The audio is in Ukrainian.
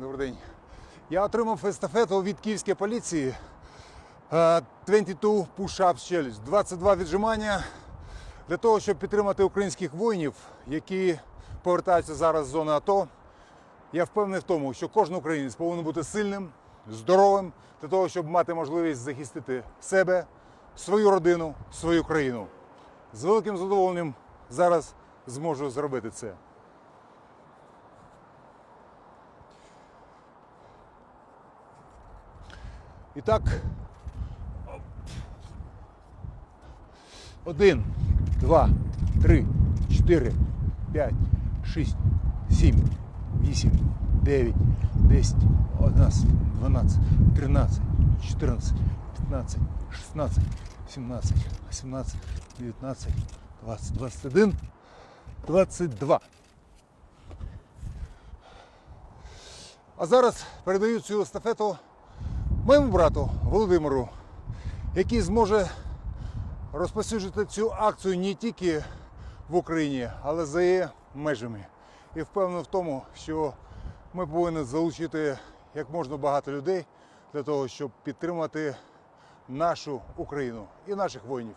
Добрий день. Я отримав естафету від київської поліції. е, 22 push-ups challenge, 22 віджимання для того, щоб підтримати українських воїнів, які повертаються зараз з зони АТО. Я впевнений в тому, що кожен українець повинен бути сильним, здоровим для того, щоб мати можливість захистити себе, свою родину, свою країну. З великим задоволенням зараз зможу зробити це. І так. Один, два, три, чотири, п'ять, шість, сім, вісім, дев'ять, десять, одинадцять, дванадцять, тринадцять, чотирнадцять, п'ятнадцять, шістнадцять, сімнадцять, вісімнадцять, дев'ятнадцять, двадцять, двадцять один, двадцять два. А зараз передаю цю естафету моєму брату Володимиру, який зможе розповсюджувати цю акцію не тільки в Україні, але за її межами. І впевнений в тому, що ми повинні залучити як можна багато людей для того, щоб підтримати нашу Україну і наших воїнів.